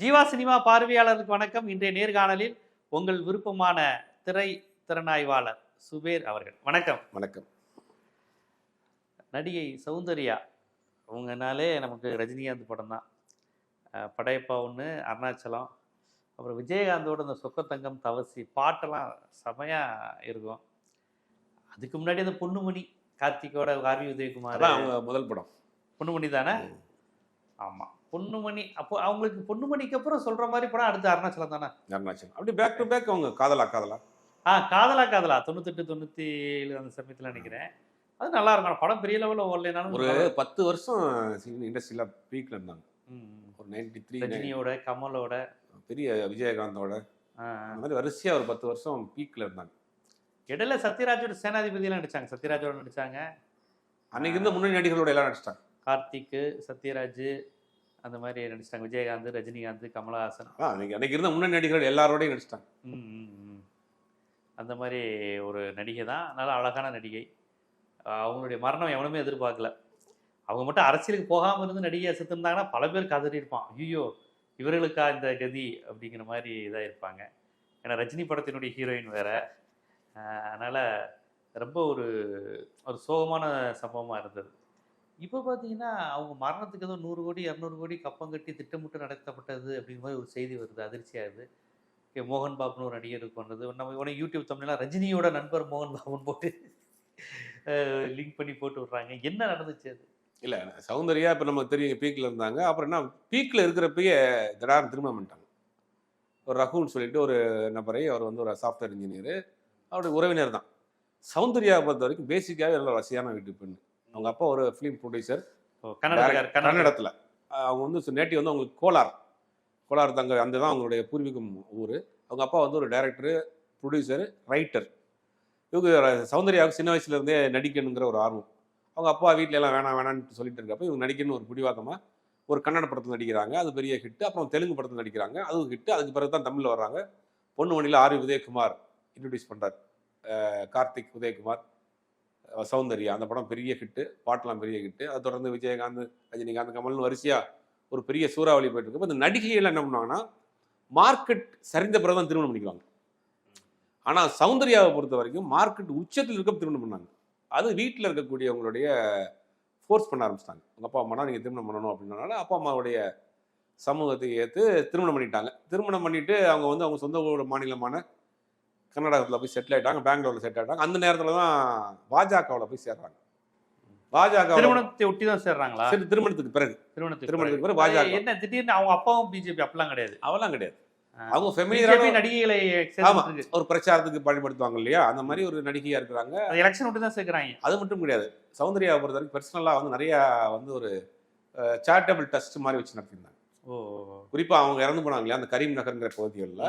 Jeeva cinema பார்வையாளருக்கு வணக்கம். இன்றைய நேர்காணலில் உங்கள் விருப்பமான திரை திறனாய்வாளர் சுபேர் அவர்கள். வணக்கம். வணக்கம். நடிகை சௌந்தர்யா அவங்கனாலே நமக்கு ரஜினிகாந்த் படம் தான். படையப்பா ஒன்று அருணாச்சலம் அப்புறம் விஜயகாந்தோட இந்த சொக்கத்தங்கம் தவசி பாட்டெல்லாம் செமையாக இருக்கும். அதுக்கு முன்னாடி அந்த பொண்ணுமணி கார்த்திகோட ஆர்வி உதயகுமார். அவங்க முதல் படம். பொண்ணுமணி தானே? ஆமாம் பொண்ணுமணி அப்போ அவங்களுக்கு பொண்ணுமணிக்கு அப்புறம் சொல்கிற மாதிரி படம் அடுத்து அருணாச்சலம் தானே? அருணாச்சலம். அப்படி பேக் டு பேக் அவங்க காதலா காதலா? ஆ காதலா காதலா. தொண்ணூத்தெட்டு தொண்ணூற்றி ஏழு அந்த சமயத்தில் நினைக்கிறேன். அது நல்லா இருக்கும். படம் பெரிய லெவலில் ஓடலைனாலும் ஒரு பத்து வருஷம் இண்டஸ்ட்ரியில பீக்ல இருந்தாங்க ஒரு நைன்டி த்ரீ ரஜினியோட கமலோட. பெரிய விஜயகாந்தோட. அந்த மாதிரி வரிசையா ஒரு பத்து வருஷம் பீக்ல இருந்தாங்க இடையில சத்யராஜோட சேனாதிபதியெல்லாம் நடிச்சாங்க. சத்யராஜோட நடிச்சாங்க. அன்னைக்கு இருந்த முன்னணி நடிகர்களோட எல்லாம் நடிச்சிட்டாங்க. கார்த்திக் சத்யராஜ் அந்த மாதிரி நடிச்சிட்டாங்க. விஜயகாந்த் ரஜினிகாந்த் கமலஹாசன். அன்னைக்கு அன்னைக்கு இருந்த முன்னணி நடிகர்கள் எல்லாரோடையும் நடிச்சிட்டாங்க. அந்த மாதிரி ஒரு நடிகை தான். நல்ல அழகான நடிகை. அவங்களுடைய மரணம் எவனுமே எதிர்பார்க்கல. அவங்க மட்டும் அரசியலுக்கு போகாமல் இருந்து நடிகையாக செத்துருந்தாங்கன்னா பல பேர் கதறி இருப்பான் ஐயோ இவர்களுக்கா இந்த கதி அப்படிங்கிற மாதிரி இதாக இருப்பாங்க ஏன்னா ரஜினி படத்தினுடைய ஹீரோயின் வேற. அதனால ரொம்ப ஒரு ஒரு சோகமான சம்பவமாக இருந்தது. இப்போ பார்த்தீங்கன்னா அவங்க மரணத்துக்கு ஏதோ நூறு கோடி இரநூறு கோடி கப்பம் கட்டி திட்டமிட்டு நடத்தப்பட்டது அப்படிங்கிற மாதிரி ஒரு செய்தி வருது அதிர்ச்சியாகுது ஓகே மோகன் பாபுன்னு ஒரு நடிகருக்கு பண்ணுறது நம்ம உடனே யூடியூப் தமிழ்லாம் ரஜினியோட நண்பர் மோகன் பாபுன்னு போட்டு லிங்க் பண்ணி போட்டு விட்றாங்க. என்ன நடந்துச்சு அது? இல்லை சௌந்தர்யா இப்போ நமக்கு தெரியும் பீக்கில் இருந்தாங்க. அப்புறம் என்ன பீக்கில் இருக்கிறப்பயே திடாரம் திரும்ப பண்ணிட்டாங்க ஒரு ரகுன்னு சொல்லிட்டு ஒரு நபரை அவர் வந்து ஒரு சாஃப்ட்வேர் இன்ஜினியர் அவருடைய உறவினர் தான். சௌந்தர்யா பொறுத்த வரைக்கும் பேசிக்காகவே நல்ல வசதியான வீட்டு பெண் அவங்க அப்பா ஒரு ஃபிலிம் ப்ரொடியூசர் கன்னடத்தில் அவங்க வந்து நேட்டிவ் வந்து அவங்களுக்கு கோலார். கோலார் தங்க அந்த தான் அவங்களுடைய பூர்வீகம் ஊர். அவங்க அப்பா வந்து ஒரு டைரக்டர் ப்ரொடியூசர் ரைட்டர் இவங்க சௌந்தர்யாவுக்கு சின்ன வயசுல இருந்தே நடிக்கணுங்கிற ஒரு ஆர்வம். அவங்க அப்பா வீட்ல எல்லாம் வேணாம் வேணாம்னு சொல்லிட்டு இருக்கப்ப இவங்க நடிக்கணும்னு ஒரு பிடிவாக்கமாக ஒரு கன்னட படத்தில் நடிக்கிறாங்க. அது பெரிய ஹிட் அப்புறம் தெலுங்கு படத்தில் நடிக்கிறாங்க. அதுவும் ஹிட் அதுக்கு பிறகு தான் தமிழில் வர்றாங்க. பொண்ணு மணியில் ஆர் உதயகுமார் இன்ட்ரடியூஸ் பண்ணுறார் கார்த்திக் உதயகுமார். சௌந்தர்யா அந்த படம் பெரிய ஹிட்டு பாட்டெல்லாம் பெரிய ஹிட்டு அதை தொடர்ந்து விஜயகாந்த் ரஜினிகாந்த் கமல்னு வரிசையாக ஒரு பெரிய சூறாவளி போயிட்டு இருக்கு. இந்த நடிகைகள் என்ன பண்ணுவாங்கன்னா மார்க்கெட் சரிந்த பிறகு தான் திருமணம் பண்ணிக்குவாங்க. ஆனால் சௌந்தர்யாவை பொறுத்த வரைக்கும் மார்க்கெட் உச்சத்தில் இருக்க திருமணம் பண்ணாங்க. அது வீட்டில் இருக்கக்கூடியவங்களுடைய ஃபோர்ஸ் பண்ண ஆரம்பிச்சிட்டாங்க. உங்கள் அப்பா அம்மா நீங்கள் திருமணம் பண்ணணும் அப்படின்னால அப்பா அம்மாவுடைய சமூகத்தை ஏற்று திருமணம் பண்ணிட்டாங்க. திருமணம் பண்ணிட்டு அவங்க வந்து அவங்க சொந்த மாநிலமான கர்நாடகத்தில் போய் செட்டில் ஆயிட்டாங்க பெங்களூர்ல செட்டில் ஆயிட்டாங்க. அந்த நேரத்தில் தான் பாஜகவில் போய் சேர்றாங்க. பாஜக திருமணத்தை ஒட்டி தான் சேர்றாங்களா? சரி திருமணத்துக்கு பிறகு. திருமணத்துக்கு திருமணத்துக்கு பிறகு. பாஜக. என்ன திடீர்னு அவங்க அப்பாவும் பிஜேபி அப்படிலாம் கிடையாது. அவெல்லாம் கிடையாது. அவங்க ஃபெமிலியரான நடிகைகளை ஆமா. ஒரு பிரச்சாரத்துக்கு பயன்படுத்துவாங்க இல்லையா? அந்த மாதிரி ஒரு நடிகையா இருக்கிறாங்க. எலெக்ஷன் விட்டு தான் சேர்க்குறாங்க. அது மட்டும் கிடையாது. சௌந்தர்யாவை பொறுத்த வரைக்கும் பர்சனலா வந்து நிறைய வந்து ஒரு சேரிட்டபிள் டஸ்ட் மாதிரி வச்சு நடத்திருந்தாங்க குறிப்பா அவங்க இறந்து போனாங்க இல்லையா அந்த கரீம் நகர்ங்கிற பகுதிகளில்.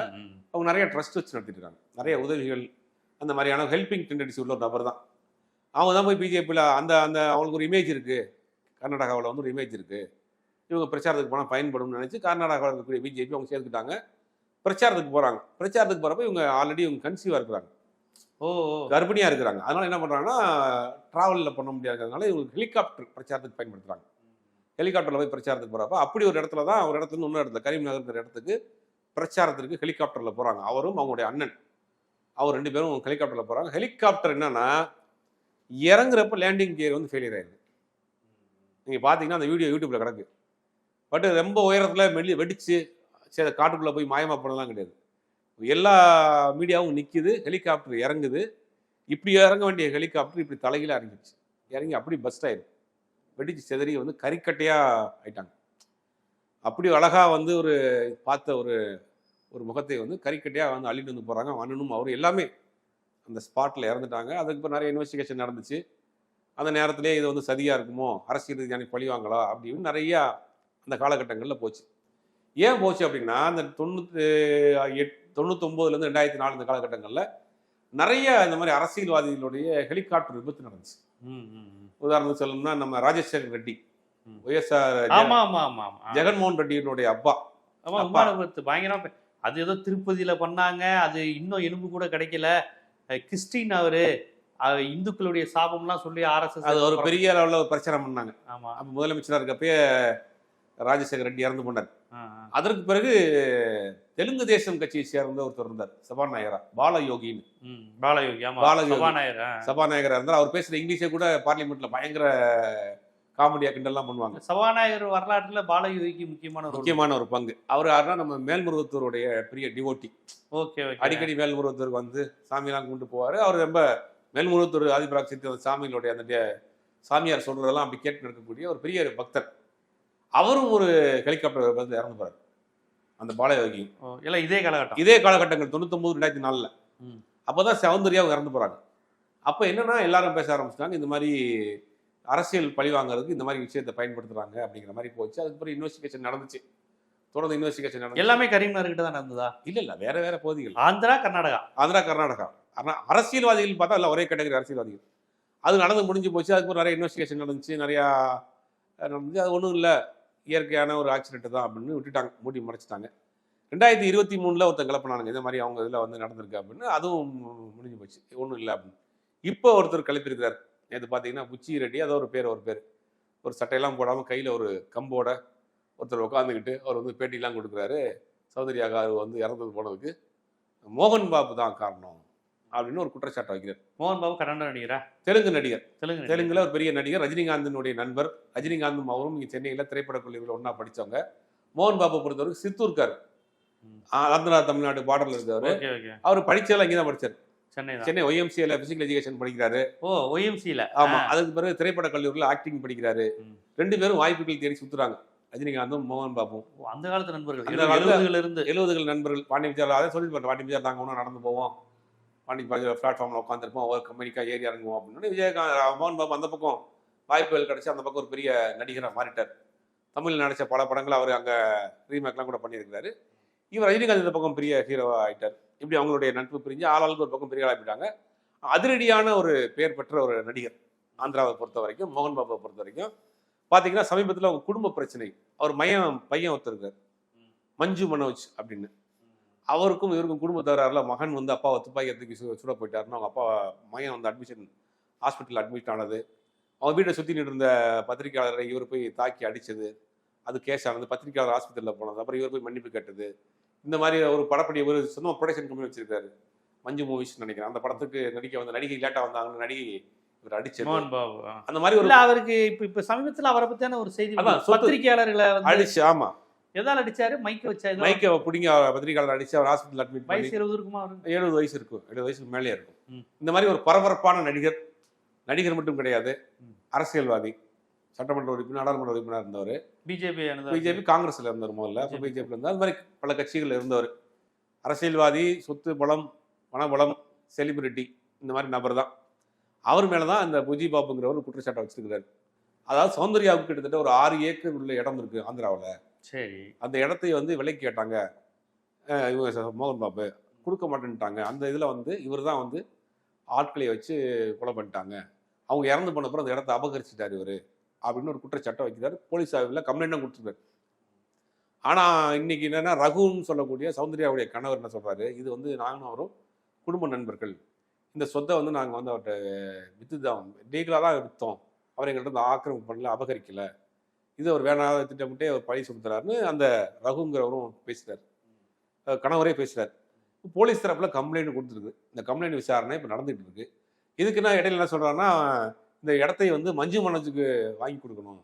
அவங்க நிறைய ட்ரஸ்ட் வச்சு நடத்திட்டு இருக்காங்க நிறைய உதவிகள் அந்த மாதிரியான ஹெல்பிங் டெண்டன்சி உள்ள ஒரு நபர் தான். அவங்க தான் போய் பிஜேபியில் அந்த அந்த அவங்களுக்கு ஒரு இமேஜ் இருக்கு. கர்நாடகாவில் வந்து ஒரு இமேஜ் இருக்கு. இவங்க பிரச்சாரத்துக்கு போனால் பயன்படும்னு நினைச்சு கர்நாடகாவில் இருக்கக்கூடிய பிஜேபி அவங்க சேர்த்துக்கிட்டாங்க பிரச்சாரத்துக்கு போறாங்க. பிரச்சாரத்துக்கு போறப்ப இவங்க ஆல்ரெடி இவங்க கன்சீவா இருக்கிறாங்க. ஓ ஓ. கர்ப்பிணியா இருக்கிறாங்க. அதனால என்ன பண்றாங்கன்னா டிராவலில் பண்ண முடியாததுனால இவங்க ஹெலிகாப்டர் பிரச்சாரத்துக்கு பயன்படுத்துறாங்க. ஹெலிகாப்டரில் போய் பிரச்சாரத்துக்கு போகிறப்ப அப்படி ஒரு இடத்துல தான் ஒரு இடத்துல இன்னொரு இடத்துல கரீம் நகர்ங்கிற இடத்துக்கு பிரச்சாரத்திற்கு ஹெலிகாப்டரில் போகிறாங்க அவரும் அவங்களுடைய அண்ணன். அவர் ரெண்டு பேரும் ஹெலிகாப்டரில் போகிறாங்க ஹெலிகாப்டர் என்னன்னா இறங்குறப்ப லேண்டிங் கியர் வந்து ஃபெயிலியர் ஆயிடுது. நீங்கள் பார்த்தீங்கன்னா அந்த வீடியோ யூடியூப்பில் கிடக்கு. பட் ரொம்ப உயரத்தில் மெல்லி வெடிச்சு சரி காட்டுக்குள்ளே போய் மாயமாக போனலாம் கிடையாது. எல்லா மீடியாவும் நிற்கிது ஹெலிகாப்டர் இறங்குது. இப்படி இறங்க வேண்டிய ஹெலிகாப்டர் இப்படி தலைகீழ இறங்கிடுச்சு. இறங்கி அப்படி பஸ்ட் ஆயிடுது. வெடிச்சு செதறி வந்து கறிக்கட்டையாக ஆயிட்டாங்க. அப்படி அழகாக வந்து ஒரு பார்த்த ஒரு ஒரு முகத்தை வந்து கறிக்கட்டையாக வந்து அள்ளிட்டு வந்து போகிறாங்க அண்ணனும் அவரும் எல்லாமே அந்த ஸ்பாட்டில் இறந்துட்டாங்க. அதுக்கு இப்போ நிறைய இன்வெஸ்டிகேஷன் நடந்துச்சு. அந்த நேரத்திலே இது வந்து சதியாக இருக்குமோ? அரசியல் ரீதியான பழிவாங்களா அப்படின்னு நிறையா அந்த காலகட்டங்களில் போச்சு. ஏன் போச்சு அப்படின்னா அந்த தொண்ணூத்தி எட் தொண்ணூத்தொம்போதுலேருந்து ரெண்டாயிரத்தி நாலு இந்த காலகட்டங்களில் நிறைய இந்த மாதிரி அரசியல்வாதிகளுடைய ஹெலிகாப்டர் விபத்து நடந்துச்சு. உதாரணத்துக்கு சொல்லணும்னா நம்ம ராஜசேகர் ரெட்டி. ஒய்எஸ்ஆர் ஜெகன்மோகன் ரெட்டியினுடைய அப்பா. ஆமா பயங்கரமா அது ஏதோ திருப்பதியில பண்ணாங்க. அது இன்னும் எலும்பு கூட கிடைக்கல. கிறிஸ்டின் அவரு. இந்துக்களுடைய சாபம்லாம் சொல்லி ஆர்எஸ்எஸ் அது ஒரு பெரிய அளவில் ஒரு பிரச்சனை பண்ணாங்க. ஆமா. அப்போ முதலமைச்சராக இருக்கப்பயே ராஜசேகர் ரெட்டி இறந்து போனார். அதற்கு பிறகு தெலுங்கு தேசம் கட்சியை சேர்ந்த ஒருத்தர் இருந்தார் சபாநாயகரா பால யோகின்னு ம், பாலயோகி. சபாநாயகர். சபாநாயகரா இருந்தார். அவர் பேசுற இங்கிலீஷே கூட பார்லிமெண்ட்ல பயங்கர காமெடியா கிண்டல்லாம் பண்ணுவாங்க. சபாநாயகர் வரலாற்றுல பாலயோகிக்கு முக்கியமான முக்கியமான ஒரு பங்கு. அவர் யாருன்னா நம்ம மேல்முருகத்தூருடைய பெரிய டிவோட்டி ஓகே அடிக்கடி மேல்முருகத்தூருக்கு வந்து சாமியெல்லாம் கும்பிட்டு போவார். அவர் ரொம்ப மேல்முருகத்தூர் ஆதிபராக் சித்தி அந்த சாமிகளுடைய அந்த சாமியார் சொல்றதெல்லாம் அப்படி கேட்டு இருக்கக்கூடிய ஒரு பெரிய பக்தர். அவரும் ஒரு ஹெலிகாப்டர் வந்து இறந்து போறாரு. அந்த பாலயோகி ஓ, இல்ல இதே காலகட்டம். இதே காலகட்டங்கள் தொண்ணூத்தொம்பது ரெண்டாயிரத்தி நாலுல. ம். அப்பதான் சௌந்தர்யாவும் இறந்து போறாங்க. அப்ப என்னன்னா எல்லாரும் பேச ஆரம்பிச்சிட்டாங்க இந்த மாதிரி அரசியல் பழி வாங்குறதுக்கு இந்த மாதிரி விஷயத்தை பயன்படுத்துறாங்க அப்படிங்கிற மாதிரி போச்சு. அதுக்கப்புறம் இன்வெஸ்டிகேஷன் நடந்துச்சு. தொடர்ந்து இன்வெஸ்டிகேஷன் நடந்துச்சு. எல்லாமே கரீம்நகர் கிட்ட தான் நடந்ததா? இல்ல இல்ல வேற வேற பகுதிகள். ஆந்திரா கர்நாடகா? ஆந்திரா கர்நாடகா. ஆனா அரசியல்வாதிகள் பார்த்தா எல்லாம் ஒரே கேட்டகரி அரசியல்வாதிகள். அது நடந்து முடிஞ்சு போச்சு. அதுக்கப்புறம் நிறைய இன்வெஸ்டிகேஷன் நடந்துச்சு. நிறையா நடந்துச்சு. அது ஒன்றும் இல்லை. இயற்கையான ஒரு ஆக்சிடென்ட் தான் அப்படின்னு விட்டுட்டாங்க. மூடி மறைச்சிட்டாங்க. ரெண்டாயிரத்தி இருபத்தி மூணில் ஒருத்தன் கிளப்பினானுங்க. இந்த மாதிரி அவங்க இதில் வந்து நடந்திருக்கு அப்படின்னு. அதுவும் முடிஞ்சு போச்சு. ஒன்றும் இல்லை அப்படின்னு. இப்போ ஒருத்தர் கிளப்பியிருக்கிறார். நேற்று பார்த்தீங்கன்னா புச்சி ரெட்டி. அதோ ஒரு பேர் ஒரு பேர். ஒரு சட்டையெல்லாம் போடாமல் கையில் ஒரு கம்போட ஒருத்தர் உட்காந்துக்கிட்டு அவர் வந்து பேட்டிலாம் கொடுக்குறாரு. சௌந்தர்யா வந்து இறந்தது போனதுக்கு மோகன் பாபு தான் காரணம். அப்படின்னு ஒரு குற்றச்சாட்டை வைக்கிறார் மோகன் பாபு கன்னட நடிகரா? தெலுங்கு நடிகர். தெலுங்கு. தெலுங்குல ஒரு பெரிய நடிகர் ரஜினிகாந்தினுடைய நண்பர் ரஜினிகாந்தும் அவரும் இங்கே சென்னையில் திரைப்பட கல்லூரியில் ஒன்றா படிச்சவங்க. மோகன் பாபு பொறுத்தவரைக்கும் சித்தூர்கார். ஆந்திரா தமிழ்நாடு பார்டர்ல இருந்தவர். அவர் படிச்சதெல்லாம் இங்கே தான் படிச்சார். சென்னை சென்னை ஒய்எம்சியில் பிசிக்கல் எஜுகேஷன் படிக்கிறாரு. ஓ ஒய்எம்சில ஆமா அதுக்கு பிறகு திரைப்பட கல்லூரியில் ஆக்டிங் படிக்கிறாரு. ரெண்டு பேரும் வாய்ப்புகள் தேடி சுத்துறாங்க. ரஜினிகாந்தும் மோகன் பாபும் அந்த காலத்து நண்பர்கள். எழுபதுல இருந்து எழுபதுகள் நண்பர்கள். பாண்டி விஜயார் அதை சொல்லி பாண்டி விஜயார் நாங்கள் ஒன்றும் நடந்து போவோம். பாண்டி விஜயார் பிளாட்ஃபார்மில் உட்காந்துருப்போம் ஒரு கம்பெனிக்காக ஏறி இறங்குவோம் அப்படின்னு விஜயகாந்த் மோகன் பாபு அந்த பக்கம் வாய்ப்புகள் கிடைச்சி அந்த பக்கம் ஒரு பெரிய நடிகராக மாறிட்டார். தமிழில் நடித்த பல படங்கள் அவர் அங்கே ரீமேக்லாம் கூட பண்ணியிருக்கிறாரு. இவர் ரஜினிகாந்த் இந்த பக்கம் பெரிய ஹீரோவாக ஆகிட்டார் இப்படி அவங்களுடைய நட்பு பிரிஞ்சு ஆளாளுக்கு ஒரு பக்கம் பெரிய ஆளாக போயிட்டாங்க. அதிரடியான ஒரு பெயர் பெற்ற ஒரு நடிகர் ஆந்திராவை பொறுத்த வரைக்கும் மோகன் பாபுவை பொறுத்த வரைக்கும். பார்த்தீங்கன்னா சமீபத்தில் அவங்க குடும்ப பிரச்சனை. அவர் மையம் பையன் ஒருத்தருக்கார் மஞ்சு மனோஜ் அப்படின்னு. அவருக்கும் இவருக்கும் குடும்ப தகராறுல மகன் வந்து அப்பாவை துப்பாக்கி தூக்கி சு சுட போயிட்டாருன்னு அவங்க அப்பா மையன் வந்து அட்மிஷன் ஹாஸ்பிட்டல் அட்மிட் ஆனது. அவங்க வீட்டை சுற்றி இருந்த பத்திரிக்கையாளரை இவர் போய் தாக்கி அடிச்சது. அது கேஸ் ஆனது. பத்திரிக்கையாளர் ஹாஸ்பிட்டலில் போனது. அப்புறம் இவர் போய் மன்னிப்பு கேட்டது. இந்த மாதிரி ஒரு படப்படி ஒரு சொந்த ப்ரொடக்ஷன் கம்பெனி வச்சிருக்காரு. மஞ்சு மூவிஸ் நினைக்கிறேன். அந்த படத்துக்கு நடிக்க வந்த நடிகை லேட்டாக வந்தாங்கன்னு நடிகை இவர் அடிச்சது. மோகன் பாபு ஆ. அந்த மாதிரி ஒரு இல்ல அவருக்கு இப்ப இப்ப சமீபத்துல அவரை பத்தியான ஒரு செய்தி வந்து அடிச்சு ஆமா. எதால அடிச்சாரு? மைக்க வச்சா ஏதோ மைக்கை பிடிங்க பத்திரிக்கையாளர் அடிச்சு அவர் ஹாஸ்பிட்டல் அட்மிட் வயசு இருபது இருக்குமா எழுபது வயசு இருக்கும் எழுபது வயசுக்கு மேலே இருக்கும். இந்த மாதிரி ஒரு பரபரப்பான நடிகர் நடிகர் மட்டும் கிடையாது. அரசியல்வாதி சட்டமன்ற உறுப்பினர் நாடாளுமன்ற உறுப்பினர் இருந்தவர். பிஜேபி பிஜேபி காங்கிரஸ்ல இருந்தார் முதல்ல. அப்புறம் பிஜேபி. இருந்தார். அது மாதிரி பல கட்சிகள் இருந்தவர். அரசியல்வாதி சொத்து பலம் பணபலம் செலிபிரிட்டி இந்த மாதிரி நபர் தான். அவர் மேல தான் அந்த புஜி பாபுங்கிறவர் ஒரு குற்றச்சாட்டை வச்சிருக்கிறார். அதாவது சௌந்தர்யாவுக்கு கிட்டத்தட்ட ஒரு ஆறு ஏக்கர் உள்ள இடம் இருக்கு ஆந்திராவில். சரி. அந்த இடத்தை வந்து விலைக்கு கேட்டாங்க. இவங்க மோகன் பாபு. கொடுக்க மாட்டேன்ட்டாங்க. அந்த இதில் வந்து இவர் தான் வந்து ஆட்களை வச்சு கொலை பண்ணிட்டாங்க. அவங்க இறந்து போன அப்புறம் அந்த இடத்த அபகரிச்சிட்டார் இவர். அப்படின்னு ஒரு குற்றச்சாட்டை வைக்கிறார். போலீஸ் ஆய்வில் கம்ப்ளைண்ட்டும் கொடுத்துருக்காரு. ஆனால் இன்னைக்கு என்னென்னா ரகுன்னு சொல்லக்கூடிய சௌந்தர்யாவுடைய கணவர் என்ன சொல்கிறாரு இது வந்து நாங்களும் அவரும் குடும்ப நண்பர்கள். இந்த சொத்தை வந்து நாங்கள் வந்து அவர்கிட்ட வித்து தான் லீகலாக தான் விற்றோம் அவர் எங்கள்கிட்ட வந்து ஆக்கிரமிப்பு பண்ணல அபகரிக்கலை. இது அவர் வேணாத திட்டமிட்டே அவர் பழி சுமத்துறாருன்னு அந்த ரகுங்கிறவரும் பேசுறாரு. அஹ் கணவரே பேசுறாரு. போலீஸ் தரப்புல கம்ப்ளைண்ட் கொடுத்துருக்கு. இந்த கம்ப்ளைண்ட் விசாரணை இப்போ நடந்துட்டு இருக்கு. இதுக்கு நான் இடையில என்ன சொல்றாருன்னா இந்த இடத்தை வந்து மஞ்சு மனோஜுக்கு வாங்கி கொடுக்கணும்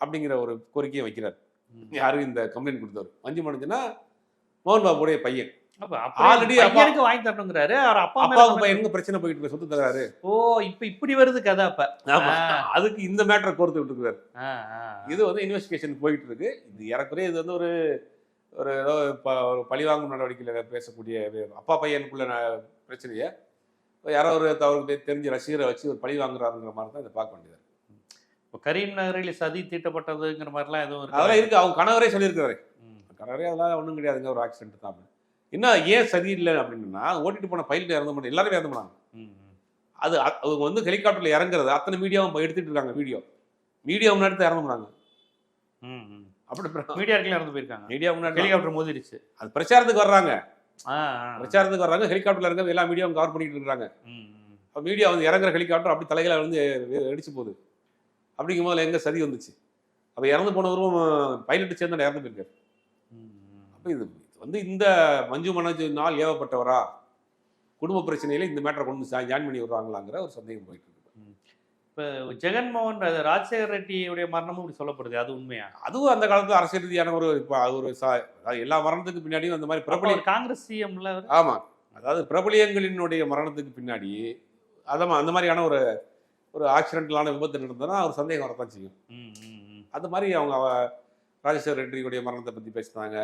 அப்படிங்கிற ஒரு கோரிக்கையை வைக்கிறார். ம். யாரு இந்த கம்ப்ளைண்ட் கொடுத்தவர்? மஞ்சு மனோஜ்னா மோகன் பாபுடைய பையன். அப்பா- பையனுக்கு வாங்கி தரணுங்கிறாரு அவர் அப்பா அப்பாவுக்கு பையனுக்கு பிரச்சனை போயிட்டு இருக்கு சொத்து ஓ இப்ப இப்படி வருது கதை அப்ப. ஆமா. அதுக்கு இந்த மேட்டரை கோர்த்து விட்டுருக்காரு. இது வந்து இன்வெஸ்டிகேஷன் போயிட்டு இருக்கு. இது ஏறக்குறைய இது வந்து ஒரு ஒரு ஏதோ ப- ஒரு பழிவாங்கும் நடவடிக்கையில் பேசக்கூடிய அப்பா பையனுக்குள்ள பிரச்சனையை யாரோ ஒரு அவருக்கு தெரிஞ்ச ரசிகரை வச்சு ஒரு பழி வாங்குறாருங்கிற மாதிரி தான் இதை பார்க்க வேண்டியது இப்ப கரீம் நகரில் சதி தீட்டப்பட்டதுங்கிற மாதிரிலாம் எதுவும் இருக்கு? அதெல்லாம் இருக்கு. அவங்க கணவரே சொல்லியிருக்காரு. கணவரே அதெல்லாம் ஒன்றும் கிடையாதுங்க. ஒரு ஆக்சிடென்ட் தான். என்ன ஏன் சரியில்லை அப்படின்னா ஓட்டிட்டு போன பைலட் இறந்து பண்ண எல்லாருமே இறந்து போனாங்க. அது அவங்க வந்து ஹெலிகாப்டர்ல இறங்குறது அத்தனை மீடியாவும் எடுத்துட்டு இருக்காங்க வீடியோ. மீடியா முன்னாடி தான் இறந்து போனாங்க. அப்படி மீடியா இறந்து போயிருக்காங்க. மீடியா முன்னாடி ஹெலிகாப்டர் மோதிருச்சு அது பிரச்சாரத்துக்கு வர்றாங்க. பிரச்சாரத்துக்கு வர்றாங்க ஹெலிகாப்டர்ல இருக்க எல்லா மீடியாவும் கவர் பண்ணிட்டு இருக்காங்க. அப்ப மீடியா வந்து இறங்குற ஹெலிகாப்டர் அப்படி தலைகளை வந்து வெடிச்சு போகுது. அப்படிங்கும் போது எங்க சதி வந்துச்சு? அப்ப இறந்து போனவரும் பைலட் சேர்ந்து இறந்து போயிருக்காரு. அப்ப இது வந்து இந்த மஞ்சு மனோஜினால் ஏவப்பட்டவரா? குடும்ப பிரச்சனையில இந்த மேட்டரை கொண்டு வந்து ஜாயின் பண்ணி வருவாங்களாங்கிற ஒரு சந்தேகம் போயிட்டு இருக்கு. இப்ப ஜெகன்மோகன் அது ராஜசேகர் ரெட்டியுடைய மரணமும் இப்படி சொல்லப்படுது அது உண்மையா? அதுவும் அந்த காலத்துல அரசியல் ரீதியான ஒரு இப்போ அது ஒரு எல்லா மரணத்துக்கு பின்னாடியும் அந்த மாதிரி அவர் காங்கிரஸ் சிஎம்ல ஆமா. அதாவது பிரபலியங்களினுடைய மரணத்துக்கு பின்னாடி அதான் அந்த மாதிரியான ஒரு ஒரு ஆக்சிடென்டலான விபத்து நடந்ததுன்னா ஒரு சந்தேகம் வரத்தான் செய்யும். அந்த மாதிரி அவங்க அவ- ராஜசேகர் ரெட்டியுடைய மரணத்தை பத்தி பேசினாங்க.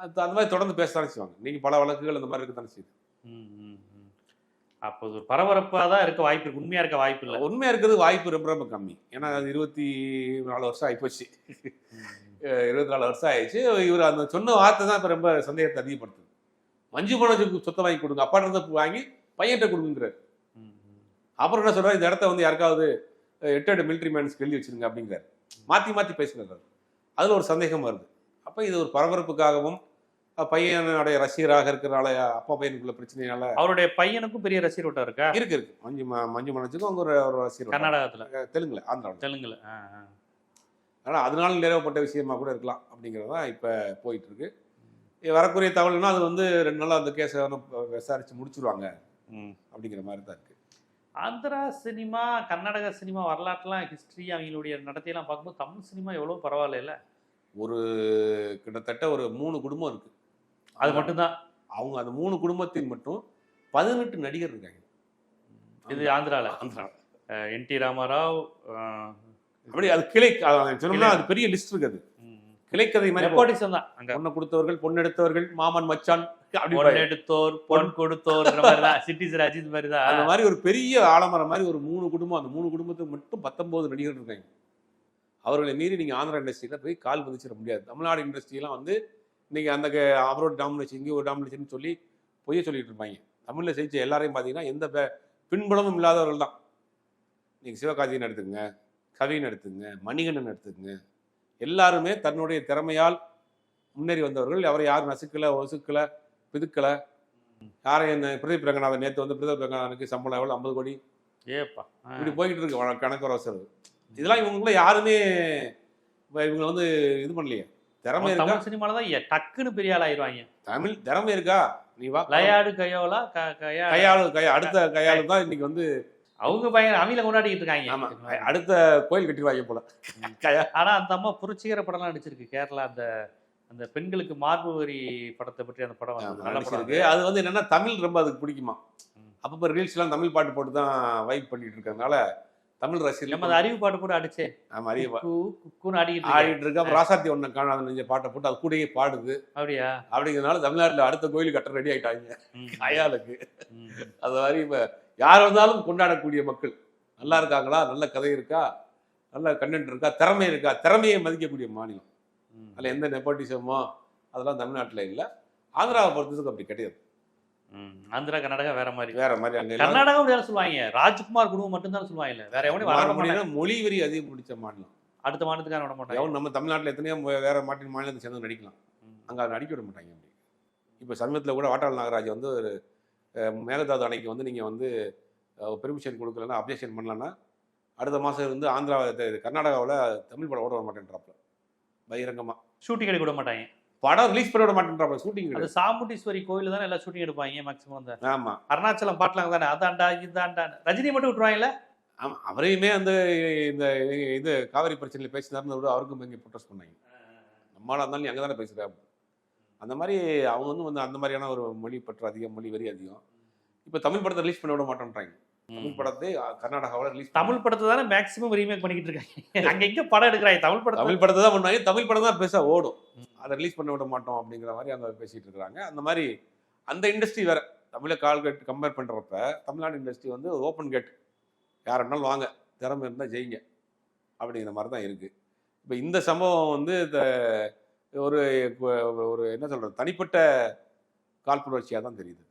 அது அந்த மாதிரி தொடர்ந்து பேசத்தானே செய்வாங்க. நீங்க பல வழக்குகள் அந்த மாதிரி இருக்கத்தானே செய்யுது. அப்போ ஒரு பரபரப்பா தான் இருக்க வாய்ப்பு இருக்கு. உண்மையா இருக்க வாய்ப்பு இல்ல. உண்மையா இருக்கிறது வாய்ப்பு ரொம்ப ரொம்ப கம்மி. ஏன்னா அது இருபத்தி நாலு வருஷம் ஆயிப்போச்சு. அஹ் இருபத்தி நாலு வருஷம் ஆயிடுச்சு. இவர் அந்த சொன்ன வார்த்தை தான் இப்போ ரொம்ப சந்தேகத்தை அதிகப்படுத்துது. மஞ்சு மனோஜுக்கு சொத்தை வாங்கி கொடுங்க. அப்பாட்ட இருந்து வாங்கி பையன்கிட்ட கொடுங்கிறார் அப்புறம் என்ன சொல்றாரு? இந்த இடத்த வந்து யாருக்காவது எட்டு எட்டு மிலிட்ரி மேன்ஸ்க்கு எழுதி வச்சிருங்க அப்படிங்கிறார். மாத்தி மாத்தி பேசுகிறார் அதுல ஒரு சந்தேகம் வருது. அப்ப இது ஒரு பரபரப்புக்காகவும் பையனுடைய ரசிகராக இருக்கிறனால அப்பா பையனுக்குள்ள பிரச்சனையால அவருடைய பையனுக்கும் பெரிய ரசிகர் வட்டம் இருக்கா? இருக்கு இருக்கு. மஞ்சு மஞ்சு மனோஜுக்கும் அவங்க ஒரு ரசிகர். கர்நாடகத்துல. தெலுங்குல ஆந்திராவில். தெலுங்குல. ஆனால் அதனால நிறைவேப்பட்ட விஷயமா கூட இருக்கலாம் அப்படிங்கிறது தான் இப்போ போயிட்டு இருக்கு வரக்கூடிய தகவல்னா அது வந்து ரெண்டு நாள் அந்த கேஸை விசாரிச்சு முடிச்சிருவாங்க அப்படிங்கிற மாதிரி தான் இருக்கு. ஆந்திரா சினிமா கர்நாடகா சினிமா வரலாற்றுலாம் ஹிஸ்டரி அவங்களுடைய நடத்தையெல்லாம் பார்க்கும்போது தமிழ் சினிமா எவ்வளவு பரவாயில்ல ஒரு கிட்டத்தட்ட ஒரு மூணு குடும்பம் இருக்கு. அது மட்டும்தான். அவங்க அந்த மூணு குடும்பத்தில் மட்டும் பதினெட்டு நடிகர் இருக்காங்க. இது ஆந்திரால. ஆந்திரா. என் டி ராமாராவ் அப்படி அது கிளை சொன்னோம்னா அது பெரிய லிஸ்ட் இருக்குது ம். கிளைக்கதை மாதிரி நெப்போட்டிசம் தான் அங்க. பொண்ணை கொடுத்தவர்கள் பொண்ணெடுத்தவர்கள் மாமன் மச்சான் பொன் எடுத்தோர் பொன் கொடுத்தோர் சிட்டிஸ் அஜித் மாதிரி தான் அந்த மாதிரி ஒரு பெரிய ஆலமரம் மாதிரி ஒரு மூணு குடும்பம் அந்த மூணு குடும்பத்துக்கு மட்டும் பத்தொன்பது நடிகர்கள் இருக்காங்க. அவர்களை மீறி நீங்க ஆந்திரா இண்டஸ்ட்ரியில போய் கால் பதிச்சிட முடியாது. தமிழ்நாடு இண்டஸ்ட்ரியெல்லாம் வந்து இன்னைக்கு அந்த அவரோட டாமினேஷன் இங்கே ஒரு டாமினேஷன் சொல்லி பொய்ய சொல்லிட்டு இருப்பாங்க. தமிழ்ல ஜெயிச்ச எல்லாரையும் பார்த்தீங்கன்னா எந்த பின்புலமும் இல்லாதவர்கள் தான். நீங்க சிவகார்த்திகேயன் எடுத்துக்கங்க கவின் எடுத்துக்கங்க மணிகண்டன் எடுத்துக்கங்க. எல்லாருமே தன்னுடைய திறமையால் முன்னேறி வந்தவர்கள். அவரை யாரும் நசுக்கல ஒசுக்கல பிதுக்கல. யாரையும் என்ன பிரதீப் ரங்கநாதன் நேற்று வந்து பிரதீப் ரங்கநாதனுக்கு சம்பளம் எவ்வளோ ஐம்பது கோடி. ஏப்பா. இப்படி போய்கிட்டு இருக்கு கணக்கு செலவு இதெல்லாம் இவங்களுக்குள்ள யாருமே இப்ப இவங்க வந்து இது பண்ணலையே. திறமை தமிழ் சினிமால தான் டக்குன்னு பெரிய ஆள் ஆயிருவாங்க தமிழ் திறமை இருக்கா? நீ வா. லயாடு கையோலா கையாளு கையா அடுத்த கையாளு தான் இன்னைக்கு வந்து அவங்க பையன் அவங்கள கொண்டாடிட்டு இருக்காங்க. ஆமா. அடுத்த கோயில் கட்டிடுவாங்க போல. ஆனா அந்த அம்மா புரட்சிகர படம்லாம் நடிச்சிருக்கு. கேரளா அந்த அந்த பெண்களுக்கு மார்பு வரி படத்தை பற்றி அந்த படம் படம் நடிச்சிருக்கு. அது. வந்து என்னன்னா தமிழ் ரொம்ப அதுக்கு பிடிக்குமா. ம். அப்பப்போ ரீல்ஸ்லாம் தமிழ் பாட்டு போட்டு தான் வைப் பண்ணிட்டு இருக்கறதுனால தமிழ் நம்ம ரசிகர்கள் அந்த அறிவு பாட்டு கூட அடிச்சே ஆமா குக்கு குக்குன்னு ஆடிக்கிட்டு. ஆடிட்டு இருக்கு ராசாத்தி ஒண்ணு காணாத நெஞ்ச பாட்டை போட்டு அது கூடயே பாடுது. அப்படியா? அப்படிங்கிறதுனால தமிழ்நாட்டுல அடுத்த கோயில் கட்ட ரெடி ஆயிட்டாங்க. அயாளுக்கு. அது மாதிரி இப்ப யார் வந்தாலும் கொண்டாடக்கூடிய மக்கள். நல்லா இருக்காங்களா? நல்ல கதை இருக்கா? நல்ல கண்டென்ட் இருக்கா? திறமை இருக்கா? திறமையை மதிக்கக்கூடிய மாநிலம். அதில் எந்த நெப்போட்டிசமோ அதெல்லாம் தமிழ்நாட்டுல இல்லை. ஆந்திராவை பொறுத்ததுக்கு அப்படி கிடையாது. ஆந்திரா கர்நாடகா வேற மாதிரி வேற மாதிரி கர்நாடகா அப்படிதான் சொல்லுவாங்க. ராஜ்குமார் குடும்பம் மட்டும்தான் சொல்லுவாங்க வேற எவனையும் வர மொழி வரி அதிகம் பிடிச்ச மாநிலம். அடுத்த மாநிலத்துக்கார விட மாட்டாங்க. நம்ம தமிழ்நாட்டுல எத்தனையோ வேற மாநில மாநிலத்தை சேர்ந்து நடிக்கலாம். அங்க அதை நடிக்க விட மாட்டாங்க அப்படி. இப்போ சமீபத்தில் கூட வாட்டாள் நாகராஜ் வந்து ஒரு மேகதாது அணைக்கு வந்து நீங்கள் வந்து பெர்மிஷன் கொடுக்கலன்னா அப்ஜெக்ஷன் பண்ணலன்னா அடுத்த மாதம் இருந்து ஆந்திரா கர்நாடகாவில் தமிழ் படம் ஓட விட மாட்டேன்றாப்புல. பகிரங்கமாக ஷூட்டிங் எடுக்க விட மாட்டாங்க. படம் ரிலீஸ் பண்ண விட மாட்டேன்றாப்புல ஷூட்டிங் அது சாமுண்டீஸ்வரி கோயில தானே எல்லாம் ஷூட்டிங் எடுப்பாங்க மேக்ஸிமம் அந்த ஆமாம் அருணாச்சலம் பாட்டுலாம் தானே? அதான்டா இதான்டா ரஜினி மட்டும் விட்டுருவாங்கல்ல? ஆமாம் அவரையுமே வந்து இந்த இது காவிரி பிரச்சனையில் பேசினார்னு விட அவருக்கும் இங்கே ப்ரொட்டஸ்ட் பண்ணாங்க. நம்மளாக இருந்தாலும் அங்கே தானே பேசுகிறேன் அந்த மாதிரி அவங்க வந்து வந்து அந்த மாதிரியான ஒரு மொழி பற்று அதிகம் மொழி வரி அதிகம். இப்போ தமிழ் படத்தை ரிலீஸ் பண்ண விட மாட்டேன்றாங்க. தமிழ் படத்தை கர்நாடகாவில் ரிலீஸ் தமிழ் படத்தை தானே மேக்ஸிமம் ரீமேக் பண்ணிக்கிட்டு இருக்காங்க. அங்க எங்க படம் எடுக்கிறாங்க? தமிழ் படத்தை தமிழ் படத்தை தான் பண்ணுவாங்க. தமிழ் படம் தான் பெருசாக ஓடும். அதை ரிலீஸ் பண்ண விட மாட்டோம் அப்படிங்கிற மாதிரி அங்கே பேசிட்டு இருக்காங்க. அந்த மாதிரி அந்த இண்டஸ்ட்ரி வேற. தமிழை கால் கட் கம்பேர் பண்ணுறப்ப தமிழ்நாடு இண்டஸ்ட்ரி வந்து ஓப்பன் கேட் யார் வேணாலும் வாங்க. திறமை இருந்தால் ஜெயிங்க. அப்படிங்கிற மாதிரி தான் இருக்குது இப்போ இந்த சம்பவம் வந்து இந்த ஒரு ஒரு என்ன சொல்கிறது தனிப்பட்ட காழ்ப்புணர்ச்சியாக தான் தெரியுது.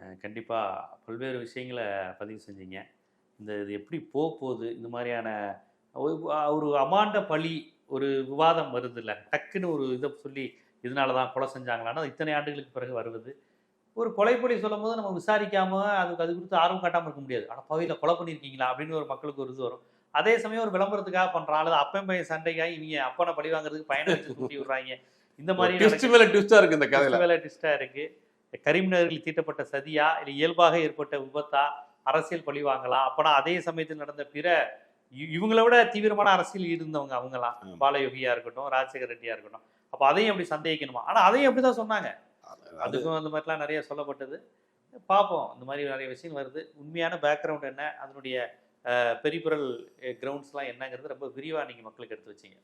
அஹ் கண்டிப்பா பல்வேறு விஷயங்களை பதிவு செஞ்சீங்க. இந்த இது எப்படி போக போகுது இந்த மாதிரியான ஒரு- அமாண்ட பழி ஒரு விவாதம் வருது இல்ல டக்குன்னு ஒரு இதை சொல்லி இதனால தான் கொலை செஞ்சாங்களான்னா இத்தனை ஆண்டுகளுக்கு பிறகு வருவது. ஒரு கொலைப்பொழி சொல்லும் போது நம்ம விசாரிக்காம அதுக்கு அது குறித்து ஆர்வம் காட்டாமல் இருக்க முடியாது. ஆனால் பகுதியில் கொலை பண்ணியிருக்கீங்களா? அப்படின்னு ஒரு மக்களுக்கு ஒரு இது வரும். அதே சமயம் ஒரு விளம்பரத்துக்காக பண்றான் அல்லது அப்பன் பையன் சண்டைக்காக இவங்க அப்பனை பழி வாங்குறதுக்கு பையனை வச்சு தூட்டி விடுறாங்க. இந்த மாதிரி இருக்கு இந்த கதையில. வேலை ட்விஸ்டா இருக்கு. கரிமினர்கள் தீட்டப்பட்ட சதியா இல்லை இயல்பாக ஏற்பட்ட விபத்தா அரசியல் பழி வாங்கலாம் அப்பனா அதே சமயத்தில் நடந்த பிற இவங்கள விட தீவிரமான அரசியல் இருந்தவங்க அவங்கலாம் ஆமா. பாலயோகியா இருக்கட்டும் ராஜசேகர ரெட்டியா இருக்கட்டும். அப்ப அதையும் அப்படி சந்தேகிக்கணுமா? ஆனா அதையும் அப்படிதான் சொன்னாங்க. அது அதுக்கும் அந்த மாதிரிலாம் நிறைய சொல்லப்பட்டது. பார்ப்போம் இந்த மாதிரி நிறைய விஷயம் வருது. உண்மையான பேக்ரவுண்ட் என்ன? அதனுடைய பெரிபுரல் கிரவுண்ட்ஸ்லாம் என்னங்கிறது ரொம்ப விரிவாக நீங்கள் மக்களுக்கு எடுத்து வச்சீங்க.